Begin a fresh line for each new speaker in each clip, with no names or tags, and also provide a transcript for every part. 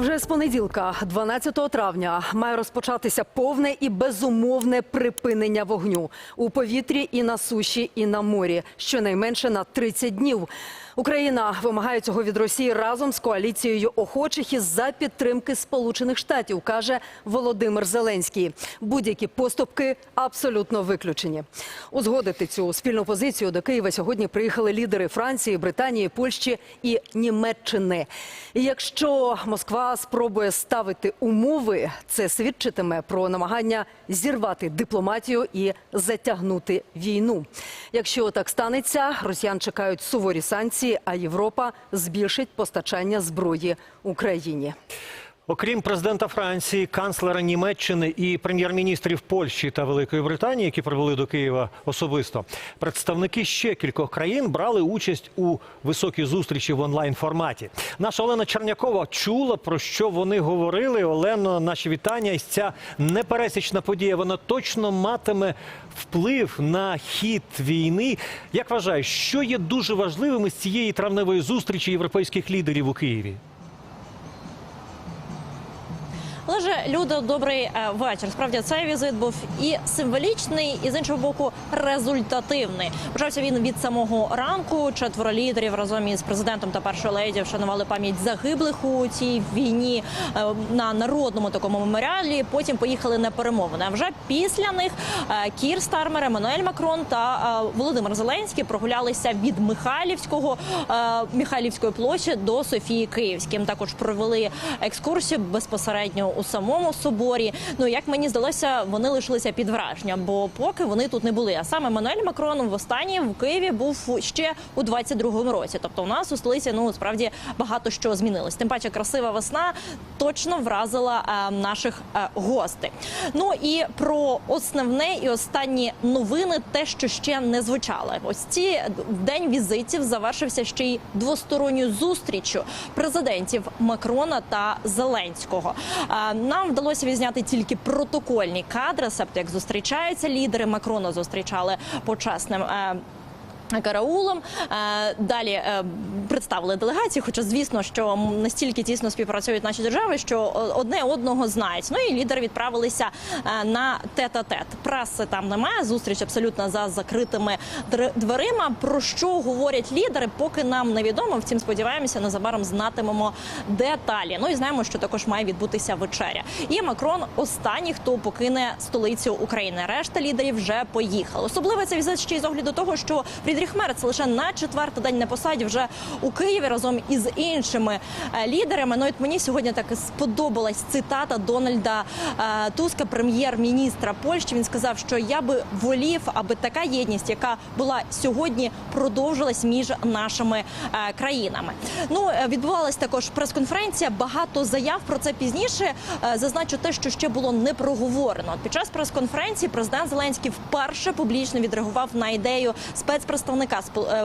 Вже з понеділка, 12 травня, має розпочатися повне і безумовне припинення вогню у повітрі і на суші, і на морі, щонайменше на 30 днів. Україна вимагає цього від Росії разом з коаліцією охочих із за підтримки Сполучених Штатів, каже Володимир Зеленський. Будь-які поступки абсолютно виключені. Узгодити цю спільну позицію до Києва сьогодні приїхали лідери Франції, Британії, Польщі і Німеччини. І якщо Москва спробує ставити умови, це свідчитиме про намагання зірвати дипломатію і затягнути війну. Якщо так станеться, росіян чекають суворі санкції, а Європа збільшить постачання зброї Україні.
Окрім президента Франції, канцлера Німеччини і прем'єр-міністрів Польщі та Великої Британії, які прибули до Києва особисто, представники ще кількох країн брали участь у високій зустрічі в онлайн форматі. Наша Олена Чернякова чула про що вони говорили. Олено, наші вітання. І ця непересічна подія вона точно матиме вплив на хід війни. Як вважаєш, що є дуже важливим із цієї травневої зустрічі європейських лідерів у Києві?
Леже люди, добрий е, вечір. Справді цей візит був і символічний, і з іншого боку результативний. Почався він від самого ранку. Четверо лідерів разом із президентом та першою леді вшанували пам'ять загиблих у цій війні е, на народному такому меморіалі. Потім поїхали на перемовини. А вже після них е, Кір Стармер, Еммануель Макрон та Володимир Зеленський прогулялися від Михайлівського Михайлівської площі до Софії Київським. Також провели екскурсію безпосередньо у самому соборі. Ну як мені здалося, вони лишилися під враженням, бо поки вони тут не були. А саме Мануель Макрон в останній в Києві був ще у 22-му році. Тобто, у нас у столиці ну справді багато що змінилось. Тим паче, красива весна точно вразила е, наших е, гостей. Ну і про основне і останні новини, те, що ще не звучало. Ось ці день візитів завершився ще й двосторонньою зустрічю президентів Макрона та Зеленського. Нам вдалося відзняти тільки протокольні кадри, себто як зустрічаються лідери. Макрона зустрічали почесним. е, Караулом Е, далі е, представили делегації. Хоча, звісно, що настільки тісно співпрацюють наші держави, що одне одного знають. Ну і лідери відправилися на тет-а-тет. Преси там немає. Зустріч абсолютно за закритими дверима. Про що говорять лідери, поки нам невідомо. Втім, сподіваємося, незабаром знатимемо деталі. Ну і знаємо, що також має відбутися вечеря. І Макрон останній, хто покине столицю України. Решта лідерів вже поїхали. Особливо це візит ще й з огляду того, що Фрідріх Мерц лише на четвертий день на посаді вже у Києві разом із іншими е, лідерами. Ну, от мені сьогодні так сподобалась цитата Дональда е, Туска, прем'єр-міністра Польщі. Він сказав, що я би волів, аби така єдність, яка була сьогодні, продовжилась між нашими е, країнами. Ну е, відбувалась також прес-конференція. Багато заяв про це пізніше. Е, Зазначу те, що ще було не проговорено. Під час прес-конференції президент Зеленський вперше публічно відреагував на ідею спецпредставника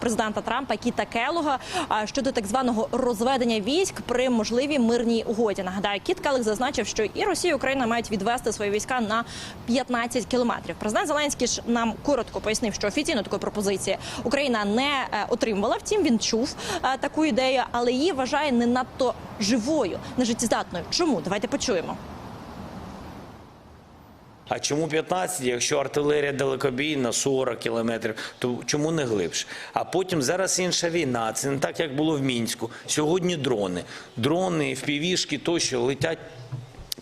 президента Трампа Кіта Келога щодо так званого розведення військ при можливій мирній угоді. Нагадаю, Кіт Келег зазначив, що і Росія, і Україна мають відвести свої війська на 15 кілометрів. Президент Зеленський ж нам коротко пояснив, що офіційно такої пропозиції Україна не е, отримувала. Втім, він чув е, таку ідею, але її вважає не надто живою, нежиттєздатною. Чому? Давайте почуємо.
А чому 15, якщо артилерія далекобійна 40 кілометрів, то чому не глибше? А потім зараз інша війна. Це не так, як було в мінську. Сьогодні дрони, дрони, впівішки тощо летять.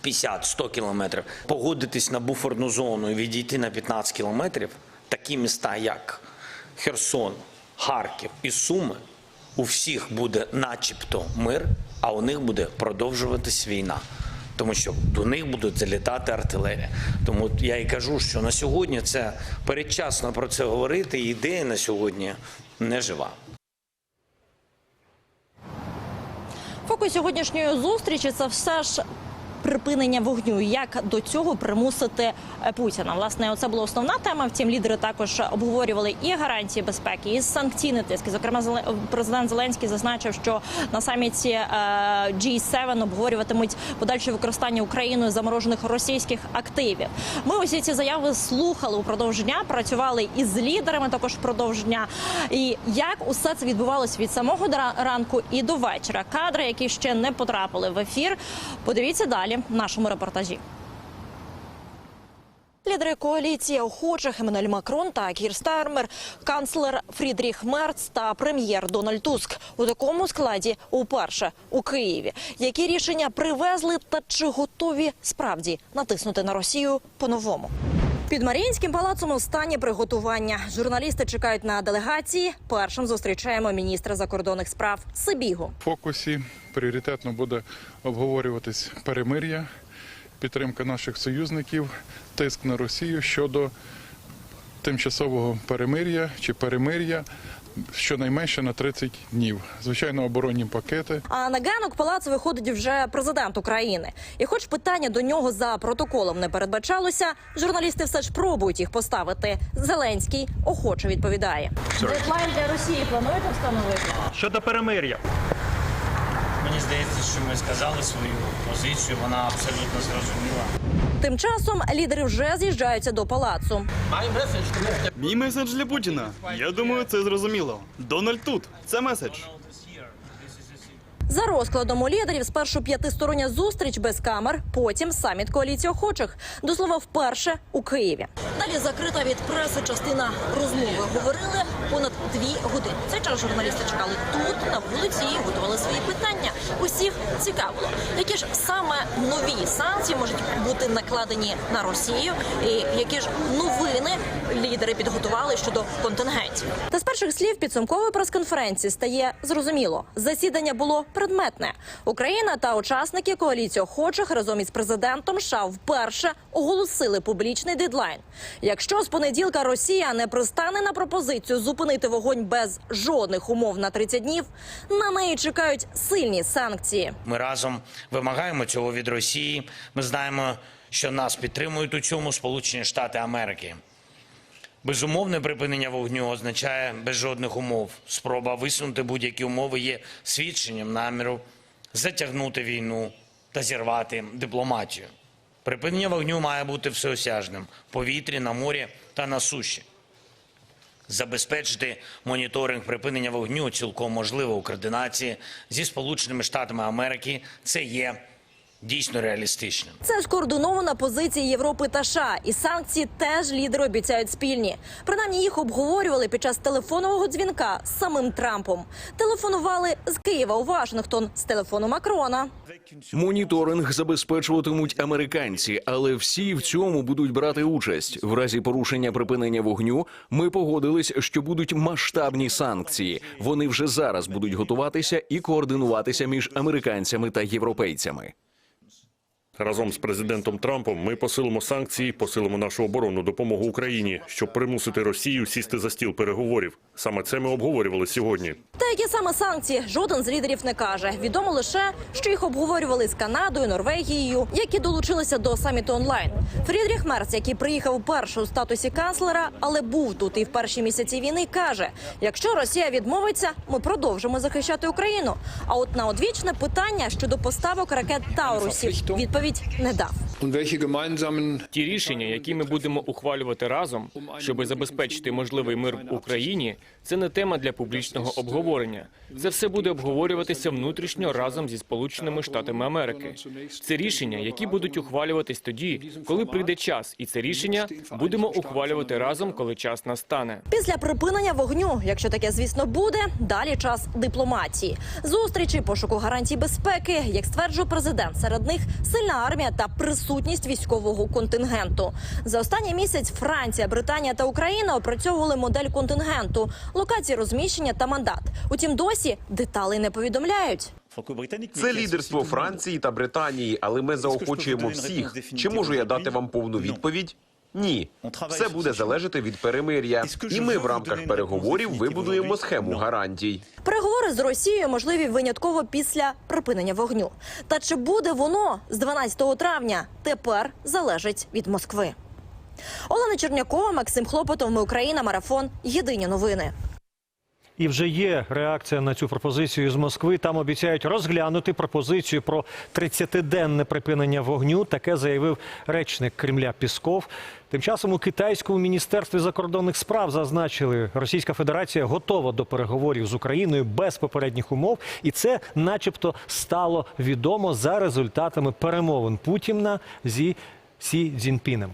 50-100 кілометрів погодитись на буферну зону і відійти на 15 кілометрів. Такі міста, як Херсон, Харків і Суми, у всіх буде начебто мир, а у них буде продовжуватись війна. Тому що до них будуть залітати артилерія. Тому я і кажу, що на сьогодні це передчасно про це говорити, ідея на сьогодні не жива.
Фокус сьогоднішньої зустрічі це все ж припинення вогню. Як до цього примусити е, Путіна? Власне, оце була основна тема. Втім, лідери також обговорювали і гарантії безпеки, і санкційні тиски. Зокрема, президент Зеленський зазначив, що на саміті е, G7 обговорюватимуть подальше використання Україною заморожених російських активів. Ми усі ці заяви слухали упродовж дня, працювали із лідерами також впродовж дня. І як усе це відбувалось від самого ранку і до вечора. Кадри, які ще не потрапили в ефір. Подивіться далі в нашому репортажі. Лідери коаліції охочих Еммануель Макрон та Кір Стармер, канцлер Фрідріх Мерц та прем'єр Дональд Туск у такому складі уперше у Києві. Які рішення привезли та чи готові справді натиснути на Росію по-новому? Під Маріїнським палацом у приготування. Журналісти чекають на делегації. Першим зустрічаємо міністра закордонних справ Сибігу.
В фокусі пріоритетно буде обговорюватись перемир'я, підтримка наших союзників, тиск на Росію щодо тимчасового перемир'я чи перемир'я щонайменше на 30 днів. Звичайно, оборонні пакети.
А на ганок палацу виходить вже президент України. І, хоч питання до нього за протоколом не передбачалося, журналісти все ж пробують їх поставити. Зеленський охоче відповідає. Дедлайн для Росії плануєте встановити?
Щодо перемир'я,
здається, що ми сказали свою позицію, вона абсолютно зрозуміла.
Тим часом лідери вже з'їжджаються до палацу.
мій меседж для Путіна. Я думаю, це зрозуміло. Дональд тут. Це меседж.
За розкладом у лідерів спершу п'ятистороння зустріч без камер, потім саміт коаліції охочих. До слова, вперше у Києві. Далі закрита від преси частина розмови. Говорили понад дві години. Цей час журналісти чекали тут, на вулиці, і готували свої питання. Усіх цікавило, які ж саме нові санкції можуть бути накладені на Росію, і які ж новини лідери підготували щодо контингентів. Та з перших слів підсумкової прес-конференції стає зрозуміло, засідання було предметне. Україна та учасники коаліції охочих разом із президентом США вперше оголосили публічний дедлайн. Якщо з понеділка Росія не пристане на пропозицію зупинити вогонь без жодних умов на 30 днів, на неї чекають сильні санкції.
Ми разом вимагаємо цього від Росії. Ми знаємо, що нас підтримують у цьому Сполучені Штати Америки. Безумовне припинення вогню означає без жодних умов. Спроба висунути будь-які умови є свідченням наміру затягнути війну та зірвати дипломатію. Припинення вогню має бути всеосяжним в повітрі, на морі та на суші. Забезпечити моніторинг припинення вогню цілком можливо у координації зі Сполученими Штатами Америки. Це є дійсно реалістичним.
Це скоординована позиція Європи та США, і санкції теж лідери обіцяють спільні. Принаймні їх обговорювали під час телефонного дзвінка з самим Трампом. Телефонували з Києва у Вашингтон з телефону Макрона.
Моніторинг забезпечуватимуть американці, але всі в цьому будуть брати участь. В разі порушення припинення вогню ми погодились, що будуть масштабні санкції. Вони вже зараз будуть готуватися і координуватися між американцями та європейцями.
Разом з президентом Трампом ми посилимо санкції, посилимо нашу оборонну допомогу Україні, щоб примусити Росію сісти за стіл переговорів. Саме це ми обговорювали сьогодні.
Та які саме санкції жоден з лідерів не каже. Відомо лише, що їх обговорювали з Канадою, Норвегією, які долучилися до саміту онлайн. Фрідріх Мерц, який приїхав перше у статусі канцлера, але був тут і в перші місяці війни, каже: якщо Росія відмовиться, ми продовжимо захищати Україну. А от на одвічне питання щодо поставок ракет Таурусів відповідь не дав.
Ті рішення, які ми будемо ухвалювати разом, щоб забезпечити можливий мир в Україні, це не тема для публічного обговорення. Це все буде обговорюватися внутрішньо разом зі Сполученими Штатами Америки. Це рішення, які будуть ухвалюватись тоді, коли прийде час, і це рішення будемо ухвалювати разом, коли час настане.
Після припинення вогню, якщо таке, звісно, буде, далі час дипломатії. Зустрічі, пошуку гарантій безпеки, як стверджує президент, серед них сильна армія та присутність військового контингенту. За останній місяць Франція, Британія та Україна опрацьовували модель контингенту, локації розміщення та мандат. Утім, досі деталей не повідомляють.
Це лідерство Франції та Британії, але ми заохочуємо всіх. Чи можу я дати вам повну відповідь? Ні, все буде залежати від перемир'я. І ми в рамках переговорів вибудуємо схему гарантій.
Переговори з Росією можливі винятково після припинення вогню. Та чи буде воно з 12 травня? Тепер залежить від Москви. Олена Чернякова, Максим Хлопотов. Ми Україна. Марафон. Єдині новини.
І вже є реакція на цю пропозицію з Москви. Там обіцяють розглянути пропозицію про 30-денне припинення вогню. Таке заявив речник Кремля Пісков. Тим часом у китайському міністерстві закордонних справ зазначили, Російська Федерація готова до переговорів з Україною без попередніх умов, і це, начебто, стало відомо за результатами перемовин Путіна зі Сі Цзіньпінем.